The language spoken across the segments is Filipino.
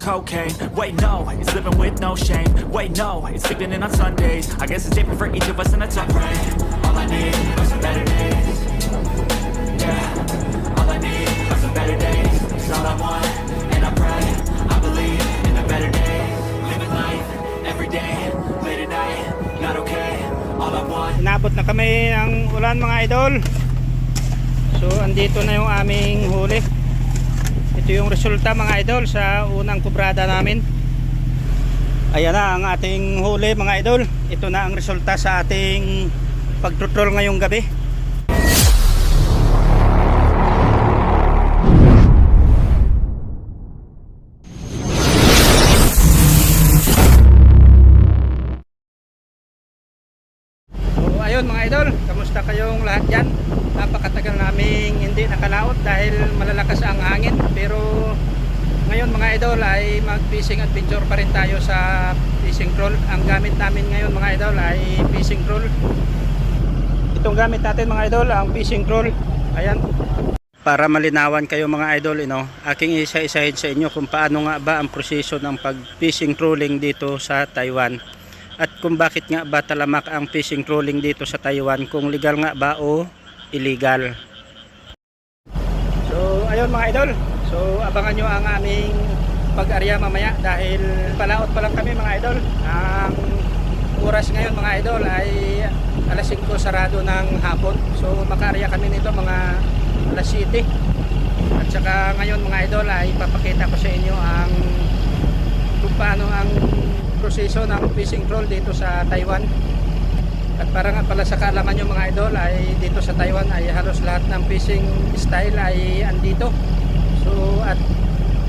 Cocaine, wait no, it's living with no shame. Wait no, it's sleeping in on Sundays. I guess it's different for each of us and that's alright. All I need are some better days. Yeah, all I need are some better days. It's all I want, and I pray. I believe in a better day. Living life, every day, late at night. Not okay, all I want. Inabot na kami ng ulan mga idol. So andito na yung aming huli. Ito yung resulta mga idol sa unang kubrada namin. Ayan na ang ating huli mga idol. Ito na ang resulta sa ating pagtutrol ngayong gabi. So ayun mga idol, kamusta kayong lahat dyan? Napakatagal naming hindi nakalaot dahil malalakas ang hangin pero ngayon mga idol ay mag fishing adventure pa rin tayo sa fishing troll. Ang gamit namin ngayon mga idol ay fishing troll. Itong gamit natin mga idol ang fishing troll. Ayan. Para malinawan kayo mga idol, ino, aking isa-isahin sa inyo kung paano nga ba ang proseso ng pag-fishing trolling dito sa Taiwan at kung bakit nga ba talamak ang fishing trolling dito sa Taiwan kung legal nga ba o illegal. So ayun mga idol. So abangan nyo ang aming pag-arya mamaya dahil palaot pa lang kami mga idol. Ang oras ngayon mga idol ay alas 5 sarado ng hapon. So makaarya kami nito mga alas 7 at saka ngayon mga idol ay papakita ko sa inyo ang kung paano ang proseso ng fishing troll dito sa Taiwan at para nga pala sa kaalaman nyo mga idol ay dito sa Taiwan ay halos lahat ng fishing style ay andito. So at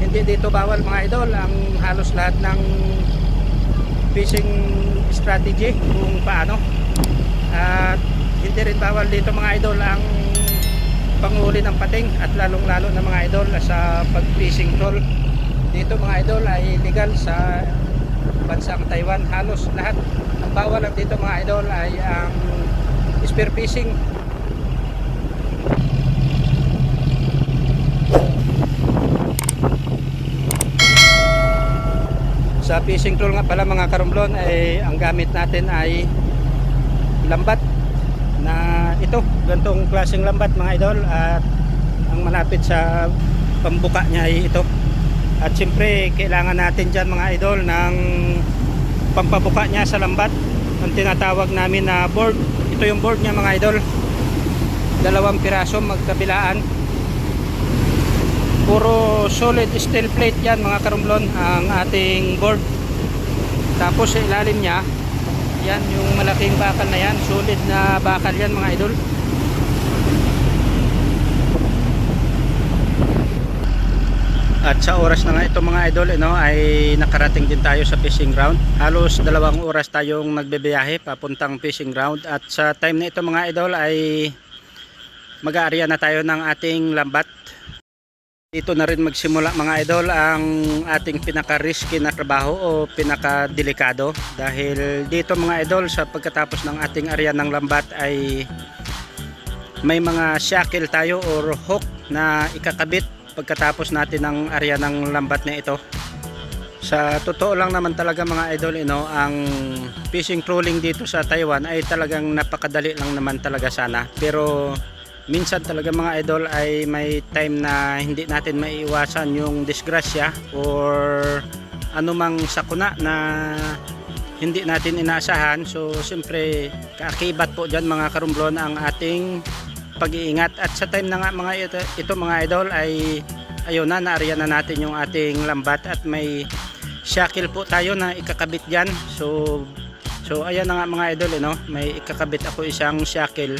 hindi dito bawal mga idol ang halos lahat ng fishing strategy kung paano. At hindi rin bawal dito mga idol ang panghuli ng pating at lalong lalo na mga idol sa pag fishing troll dito mga idol ay legal sa bansang Taiwan halos lahat ang bawal lang dito mga idol ay ang spear fishing sa fishing tool nga pala mga karumblon ay ang gamit natin ay lambat na ito. Gantong klaseng lambat mga idol at ang malapit sa pambuka niya ay ito at siyempre kailangan natin dyan mga idol ng pampabuka niya sa lambat. Ang tinatawag namin na board. Ito yung board niya mga idol. Dalawang piraso magkabilaan. Puro solid steel plate yan mga karumblon ang ating board. Tapos sa ilalim niya yan yung malaking bakal na yan. Solid na bakal yan mga idol At sa oras na nga ito mga idol ano, ay nakarating din tayo sa fishing ground. Halos dalawang oras tayong nagbebiyahe papuntang fishing ground. At sa time na ito mga idol ay mag-aarya na tayo ng ating lambat. Dito na rin magsimula mga idol ang ating pinaka-risky na trabaho o pinaka-delikado. Dahil dito mga idol sa pagkatapos ng ating area ng lambat ay may mga shackle tayo or hook na ikakabit pagkatapos natin ng area ng lambat na ito. Sa totoo lang naman talaga mga idol ino ang fishing trolling dito sa Taiwan ay talagang napakadali lang naman talaga sana. Pero minsan talaga mga idol ay may time na hindi natin maiiwasan yung disgrasya or anumang sakuna na hindi natin inaasahan. So siyempre kaakibat po dyan mga karumblon ang ating pag-iingat. At sa time na nga mga ito, ito mga idol ay ayun na naariyan na natin yung ating lambat at may shackle po tayo na ikakabit diyan so so ayan na nga mga idol eh, no? may ikakabit ako isang shackle.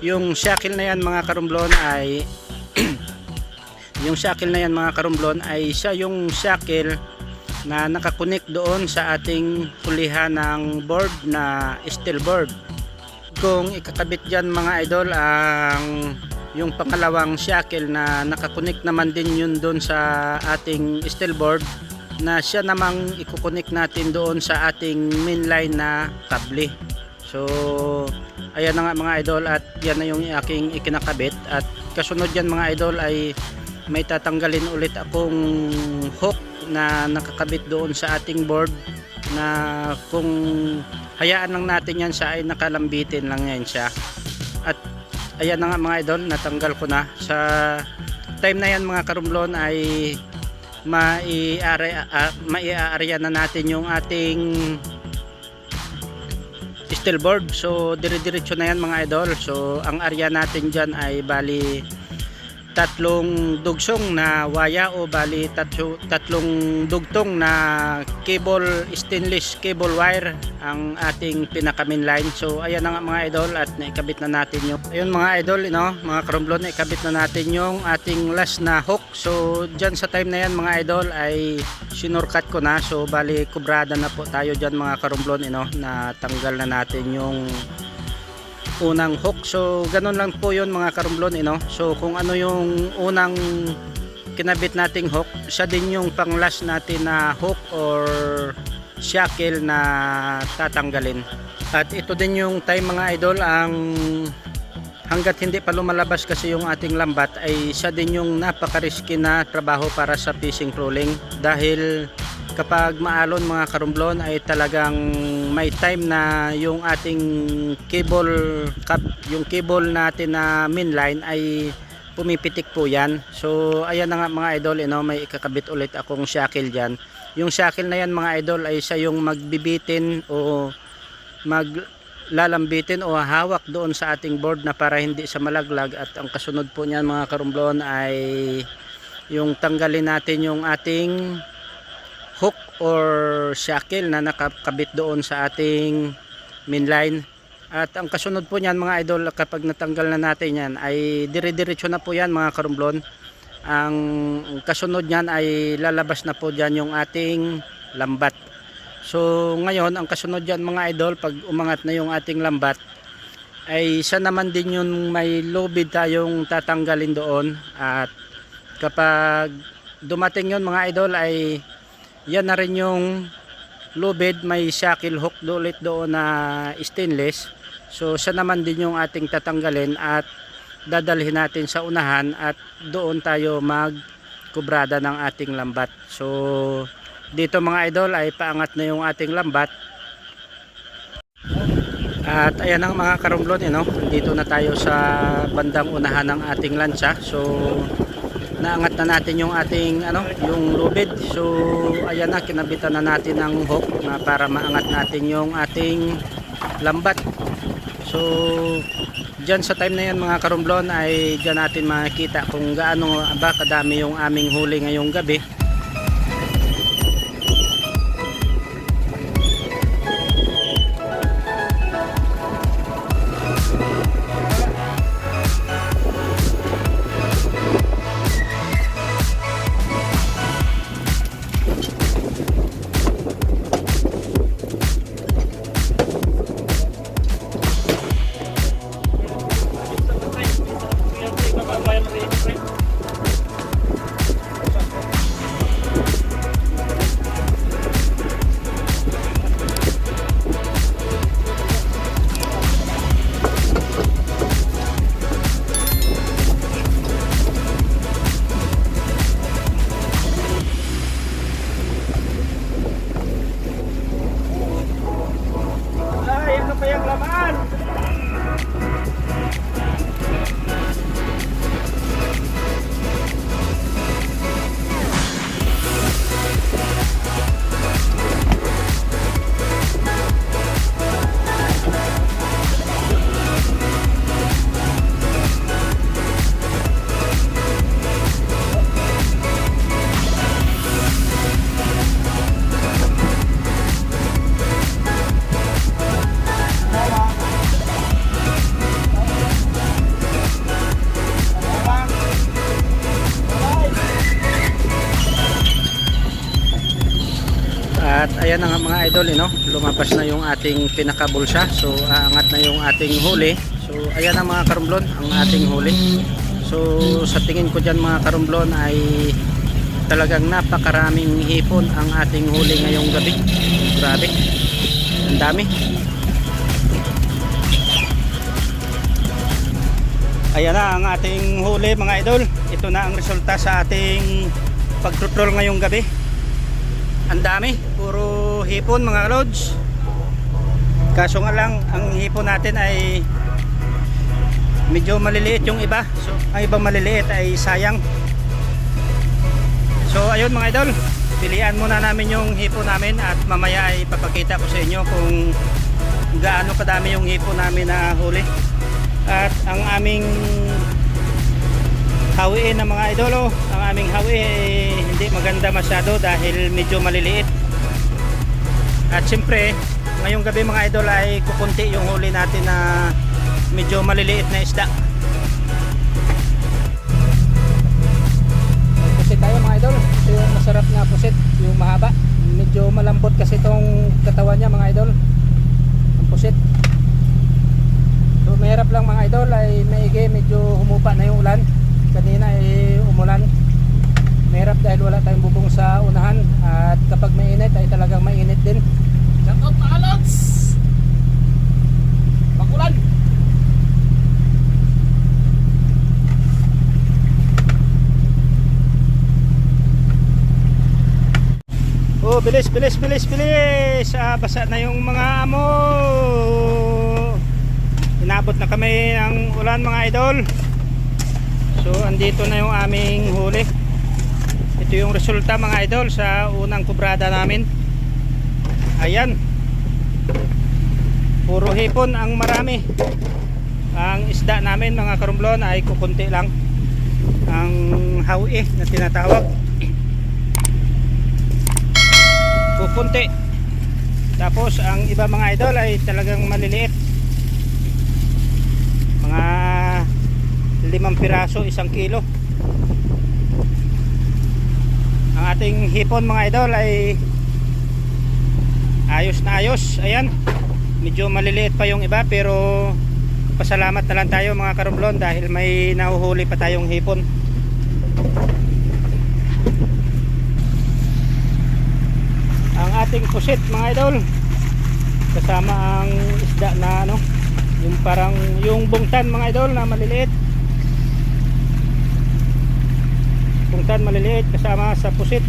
Yung shackle na yan mga karumblon ay yung shackle na yan mga karumblon ay siya yung shackle na nakakunik doon sa ating hulihan ng board na steel board kung ikakabit dyan mga idol ang yung pangalawang shackle na nakakunik naman din yun doon sa ating steel board na siya namang ikukunik natin doon sa ating main line na kable. So ayan na nga mga idol at yan na yung aking ikinakabit. At kasunod yan mga idol ay may tatanggalin ulit akong hook na nakakabit doon sa ating board na kung hayaan lang natin yan siya ay nakalambitin lang yan siya. At ayan na nga mga idol natanggal ko na. Sa time na yan mga karumblon ay maiari uh, maiaarya na natin yung ating steel board. So dire-diretso na yan mga idol. So ang area natin dyan ay bali tatlong dugsong na waya o bali tatlo, tatlong dugtong na cable stainless cable wire ang ating pinaka main line. So ayan na nga mga idol at naikabit na natin yung ayun mga idol you know, mga karumblon naikabit na natin yung ating last na hook. So dyan sa time na yan mga idol ay sinurkat ko na. So bali kubrada na po tayo dyan mga karumblon you know, na tanggal na natin yung unang hook. So, ganun lang po yun mga karumblon. Eh, no? So, kung ano yung unang kinabit nating hook, siya din yung pang last natin na hook or shackle na tatanggalin. At ito din yung time mga idol ang hanggat hindi pa lumalabas kasi yung ating lambat ay siya din yung napaka-risky na trabaho para sa fishing trolling dahil kapag maalon mga karumblon ay talagang may time na yung ating cable cap, yung cable natin na main line ay pumipitik po yan. So ayan na nga mga idol you know, may ikakabit ulit akong shackle dyan. Yung shackle na yan mga idol ay siya yung magbibitin o maglalambitin o hawak doon sa ating board na para hindi sa malaglag. At ang kasunod po niyan mga karumblon ay yung tanggalin natin yung ating or shackle na nakakabit doon sa ating main line. At ang kasunod po niyan mga idol kapag natanggal na natin yan ay dire-diretso na po yan mga karumblon. Ang kasunod niyan ay lalabas na po dyan yung ating lambat. So ngayon ang kasunod dyan mga idol pag umangat na yung ating lambat ay siya naman din yung may lubid tayong tatanggalin doon. At kapag dumating yon mga idol ay yan na rin yung lubid may shackle hook do ulit doon na stainless. So siya naman din yung ating tatanggalin at dadalhin natin sa unahan at doon tayo mag kubrada ng ating lambat. So dito mga idol ay paangat na yung ating lambat. At ayan ang mga karumblon you know, dito na tayo sa bandang unahan ng ating lansa. So naangat na natin yung ating ano yung lubid. So ayan na kinabitan na natin ng hook na para maangat natin yung ating lambat. So dyan sa time na yan mga karumblon ay dyan natin makikita kung gaano ba kadami yung aming huli ngayong gabi idol, eh, no? lumabas na yung ating pinakabulsa. So aangat na yung ating huli. So ayan na mga karumblon, ang ating huli. So sa tingin ko dyan mga karumblon ay talagang napakaraming hipon ang ating huli ngayong gabi. Grabe, ang dami. Ayan na ang ating huli mga idol. Ito na ang resulta sa ating pagtutrol ngayong gabi. Ang dami, puro hipon mga lods. Kaso nga lang, ang hipon natin ay medyo maliliit yung iba. So, ang ibang maliliit ay sayang. So ayun mga idol, pilihan muna namin yung hipon namin at mamaya ay papakita ko sa inyo kung gaano kadami yung hipon namin na huli. At ang aming hawiin ng mga idolo, ang aming hawi eh, hindi maganda masyado dahil medyo maliliit. At siyempre, ngayong gabi mga idol ay kukunti yung huli natin na medyo maliliit na isda. Pusit tayo mga idol. Ito yung masarap na pusit, yung mahaba. Medyo malambot kasi itong katawan niya mga idol. Ang pusit. So mahirap lang mga idol ay maigi medyo humupa na yung ulan. Kanina ay umulan. Mahirap dahil wala tayong bubong sa unahan at kapag mainit ay talagang mainit din. Shout out mga lods! Makulan! Oh, bilis, bilis, bilis, bilis. Ah, basa na yung mga amo. Inabot na kami ng ulan mga idol. So, andito na yung aming huli. Ito yung resulta mga idol sa unang kubrada namin. Ayan. Puro hipon ang marami. Ang isda namin mga karumblon ay kukunti lang. Ang hawi na tinatawag. kukunti tapos ang iba mga idol ay talagang maliliit mga limang piraso isang kilo ang ating hipon mga idol ay ayos na ayos. Ayan medyo maliliit pa yung iba pero pasalamat na lang tayo mga karumblon dahil may nahuhuli pa tayong hipon. Ang ating pusit mga idol kasama ang isda na ano yung parang yung bungtan mga idol na maliliit bungtan maliliit kasama sa pusit.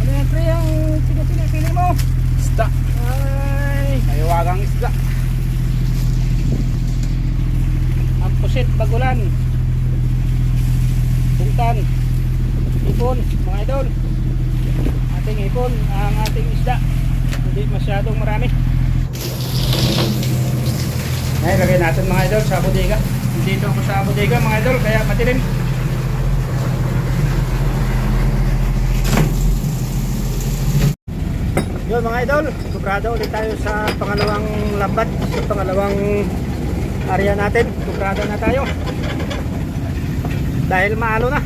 Ano yan pre ang sinasili mo? Isda! ay. Mayawagang isda! ang pusit bagulan. Bungtan. Ipon mga idol. Ating ipon ang ating isda. Hindi masyadong marami. Ay lagay natin mga idol sa bodega dito ako sa bodega mga idol kaya matilim yun mga idol kubrado ulit tayo sa pangalawang lambat sa pangalawang area natin. Kubrado na tayo. Dahil maalo na.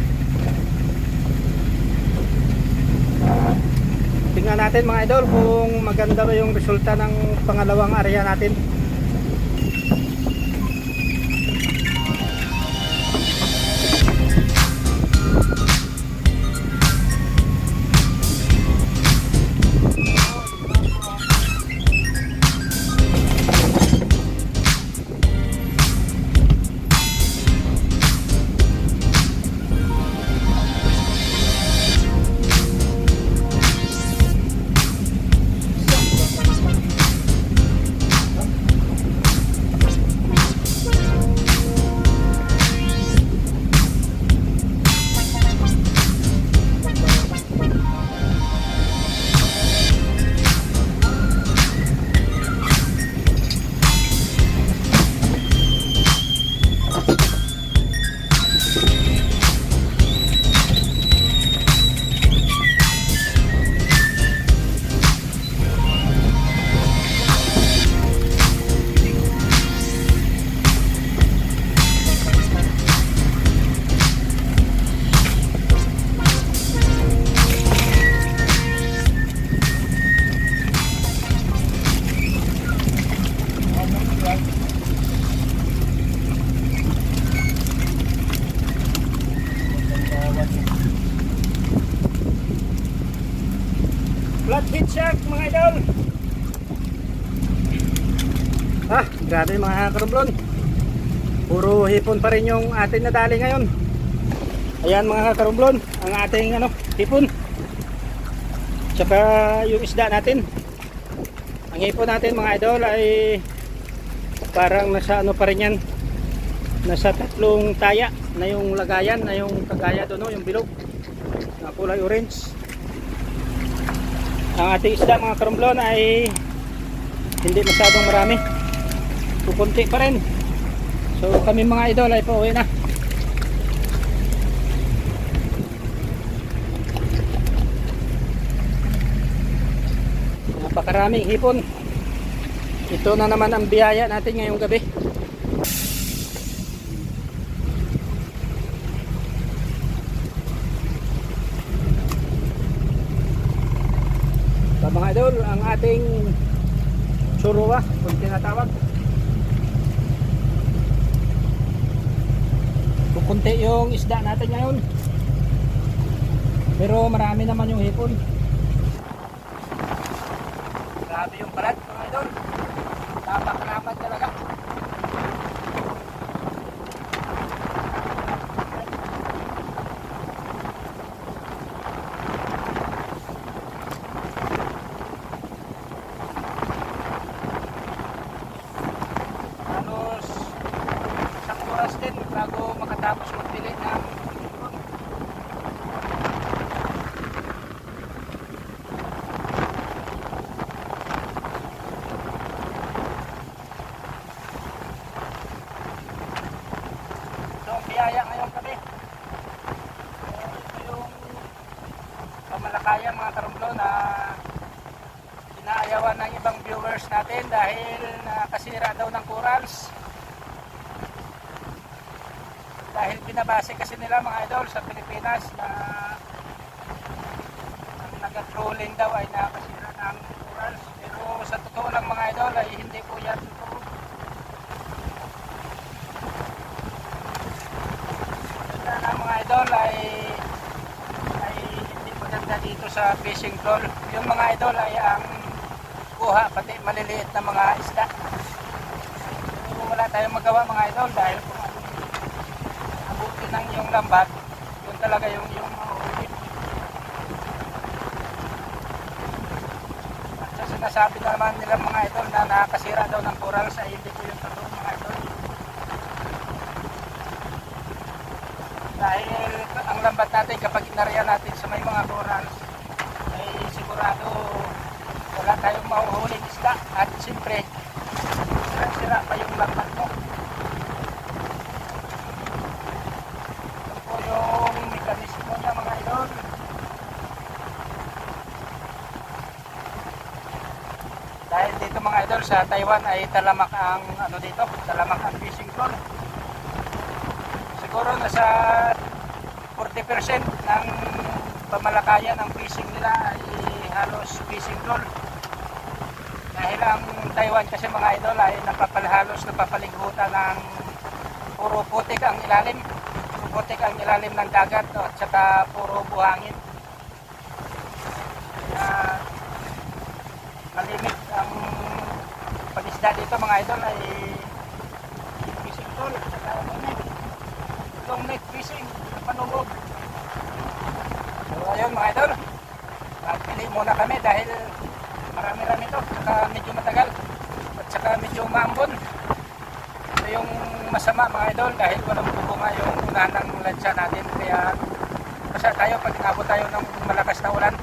Tingnan natin mga idol kung maganda ba yung resulta ng pangalawang area natin Grabe mga karumblon. Puro hipon pa rin yung ating nadali ngayon. Ayan mga karumblon, ang ating ano, hipon. Tsaka yung isda natin. Ang hipon natin mga idol ay parang nasa ano pa rin yan. Nasa tatlong taya na yung lagayan, na yung kagaya doon, no, yung bilog. Na kulay orange. Ang ating isda mga karumblon ay hindi masyadong marami. Pupunti pa rin. So kami mga idol ay pauwi na. Napakaraming hipon. Ito na naman ang biyaya natin ngayong gabi. Sa mga idol, ang ating suruwa, kung tinatawag. Kukunti yung isda natin ngayon. Pero marami naman yung hipon. Grabe yung balat mga idol. Tapak-tapak talaga. Halos isang oras din bago makatapos magpili ng hipon. Ito ang biyaya ngayong gabi. Eh, Ito yung pamalakayan mga karumblo na inaayawan ng ibang viewers natin dahil nakasira daw ng corals. Dahil binabase kasi nila mga idol sa Pilipinas na ang nag-trolling daw ay nakasira ng corals. Pero sa totoo lang mga idol ay hindi po yan totoo. Ganda na mga idol ay ay hindi maganda dito sa fishing troll. Yung mga idol ay ang kuha pati maliliit na mga isda. Pero wala tayong magawa mga idol dahil kung abuti ng yung lambat, yun talaga yung yung. At sa sinasabi na naman nila mga idol na nakasira daw ng coral sa hindi ko yung totoo mga idol. Dahil ang lambat natin kapag inarya natin sa may mga corals ay sigurado wala tayong mahuhuling isda at siyempre sira-sira pa yung lambat mo. Ito po yung mekanismo niya mga idol. Dahil dito mga idol sa Taiwan ay talamak ang ano dito, talamak ang fishing tool siguro nasa 40% ng pamalakayan ng fishing nila ay halos fishing tool. Dahil ang Taiwan kasi mga idol ay napapalahalos napapaligutan ng puro putik ang ilalim. Putik ang ilalim ng dagat no, at saka puro buhangin. Kaya malimit ang pag-isda dito mga idol ay fishing tool at saka long net fishing sa panulog. So ayun mga idol, pagpili muna kami dahil marami-rami to, saka medyo matagal at saka medyo maambon. Ito yung masama mga idol dahil walang bubunga yung unahan ng lansya natin. Kaya basa tayo pag inabot tayo ng malakas na ulan.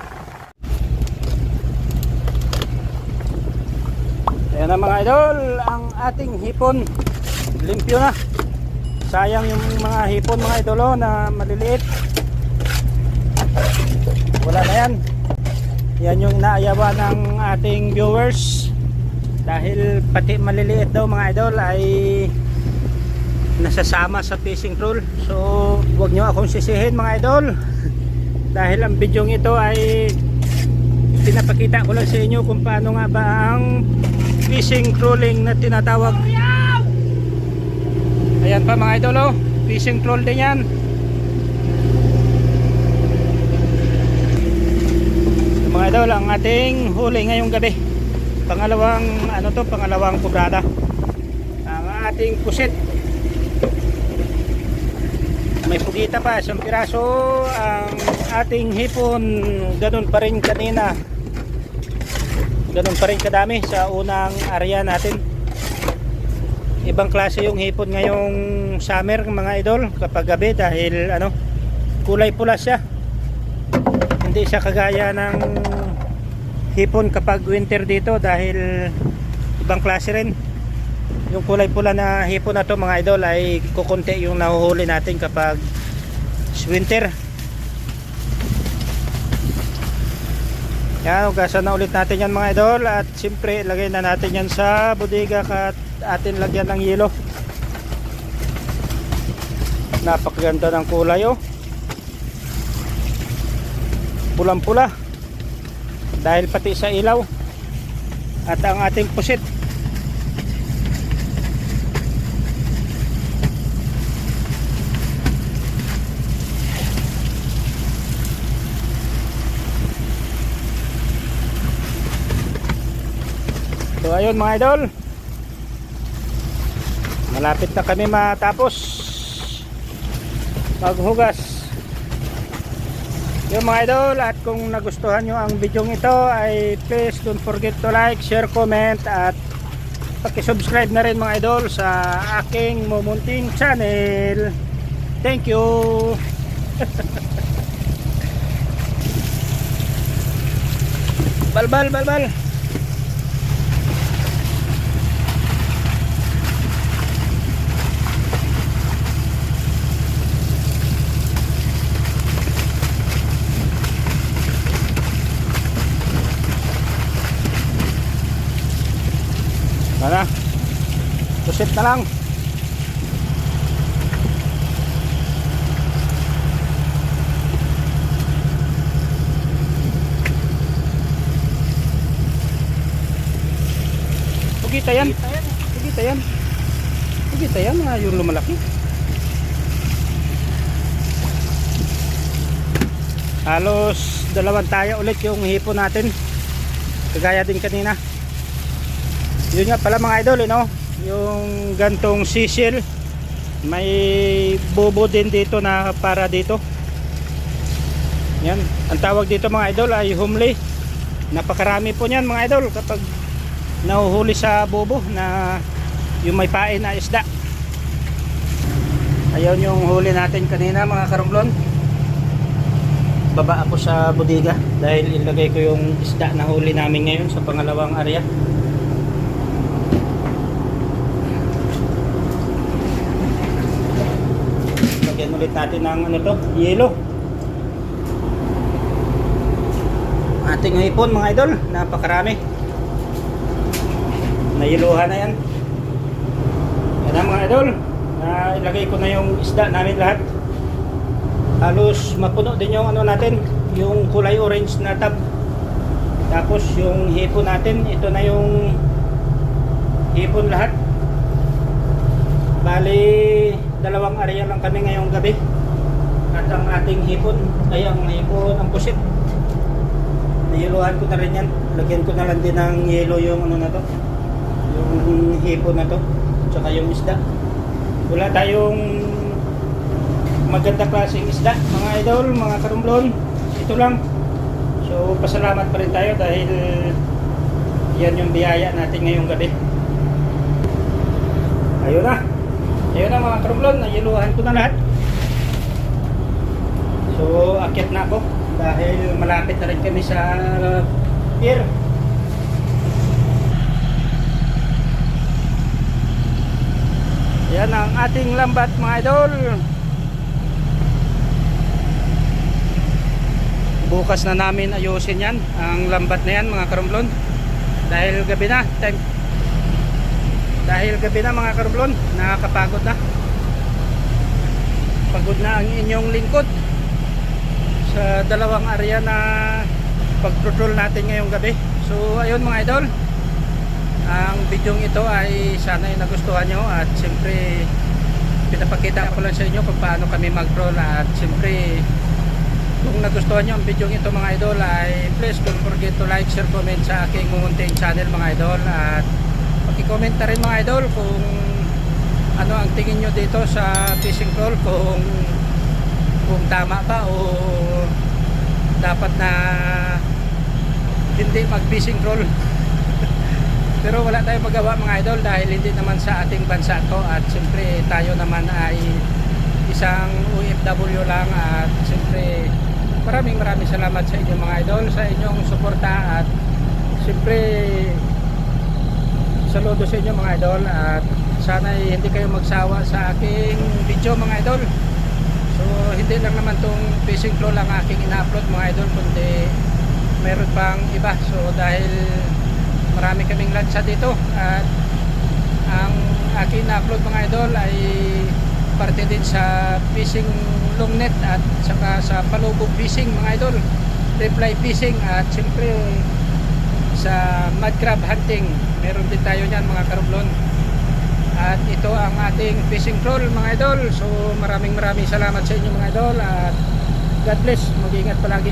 Ayan na mga idol, ang ating hipon. Limpyo na. Sayang yung mga hipon mga idolo na maliliit. Wala na yan yan yung inaayawan ng ating viewers dahil pati maliliit daw mga idol ay nasasama sa fishing troll so huwag nyo akong sisihin mga idol dahil ang video ito ay pinapakita ko lang sa inyo kung paano nga ba ang fishing trolling na tinatawag Ayan pa mga idol oh. Fishing troll din yan. Mga idol ang ating huli ngayong gabi. Pangalawang ano to, pangalawang kubrada. ating pusit. May pugita pa, isang piraso. Ang ating hipon, ganun pa rin kanina. Ganun pa rin kadami sa unang area natin. Ibang klase yung hipon ngayong summer mga idol kapag gabi dahil ano kulay pula siya. Hindi siya kagaya ng hipon kapag winter dito dahil ibang klase rin. Yung kulay pula na hipon na to mga idol ay kukunti yung nahuhuli natin kapag winter. Yan ugasan na ulit natin yan mga idol. At siyempre ilagay na natin yan sa bodega at atin lagyan ng yelo. Napakaganda ng kulay oh. Pulang pula dahil pati sa ilaw at ang ating pusit. So ayun mga idol. Malapit na kami matapos. Maghugas Yung mga idol At kung nagustuhan nyo ang video ito Ay please don't forget to like, share, comment At pakisubscribe na rin mga idol Sa aking Mumunting channel. Thank you. Balbal, balbal Wala. Pusit na lang. Pugita yan. Pugita yan. Pugita yan. ah, Yung lumalaki. Halos dalawang tayo ulit yung hipon natin. Kagaya din kanina yun nga pala mga idol eh, no? Yung gantong sisil may bobo din dito na para dito. Yan. Ang tawag dito mga idol ay humli. Napakarami po niyan mga idol kapag nahuhuli sa bobo na yung may pain na isda. Ayun yung huli natin kanina mga karumblon. Baba ako sa bodega dahil ilagay ko yung isda na huli namin ngayon sa pangalawang area lagyan ulit natin ng ano to, yelo. Ating hipon mga idol, napakarami. Nayiluhan na yan. Yan na mga idol, na ilagay ko na yung isda namin lahat. Halos mapuno din yung ano natin, yung kulay orange na tab. Tapos yung hipon natin, ito na yung hipon lahat. Bali, dalawang area lang kami ngayong gabi. At ang ating hipon, ay ang hipon, ang pusit. Niyeluhan ko na rin yan. Lagyan ko na lang din ng yelo yung ano na to. Yung hipon na to. Tsaka yung isda. Wala tayong maganda klaseng isda. Mga idol, mga karumblon. Ito lang. So, pasalamat pa rin tayo dahil yan yung biyaya natin ngayong gabi. Ayun na. Ayun na mga karumblon, nayiluhan ko na lahat. So, akit na ako dahil malapit na rin kami sa pier. Yan ang ating lambat mga idol. Bukas na namin ayusin yan, ang lambat na yan mga karumblon. Dahil gabi na, time dahil gabi na mga karblon, nakakapagod na. Pagod na ang inyong lingkod sa dalawang area na pag-patrol natin ngayong gabi. So ayun mga idol, ang video ito ay sana ay nagustuhan nyo at siyempre pinapakita ko lang sa inyo kung paano kami mag-troll at siyempre kung nagustuhan nyo ang video ito mga idol ay please don't forget to like, share, comment sa aking munting channel mga idol at Paki-comment na rin mga idol kung ano ang tingin nyo dito sa fishing troll kung kung tama ba o dapat na hindi mag fishing troll pero wala tayong magawa mga idol dahil hindi naman sa ating bansa to. At siyempre tayo naman ay isang OFW lang. At siyempre maraming maraming salamat sa inyo mga idol sa inyong suporta. At siyempre saludo sa inyo mga idol at sana hindi kayo magsawa sa aking video mga idol. So hindi lang naman tong fishing flow lang aking ina-upload mga idol kundi meron pang iba. So dahil marami kaming lansa dito at ang aking na-upload mga idol ay parte din sa fishing long net at saka sa palubog fishing mga idol. Reply fishing at siyempre sa mud crab hunting. Meron din tayo niyan mga karublon. At ito ang ating fishing troll mga idol. So maraming maraming salamat sa inyo mga idol. At God bless. Mag-ingat palagi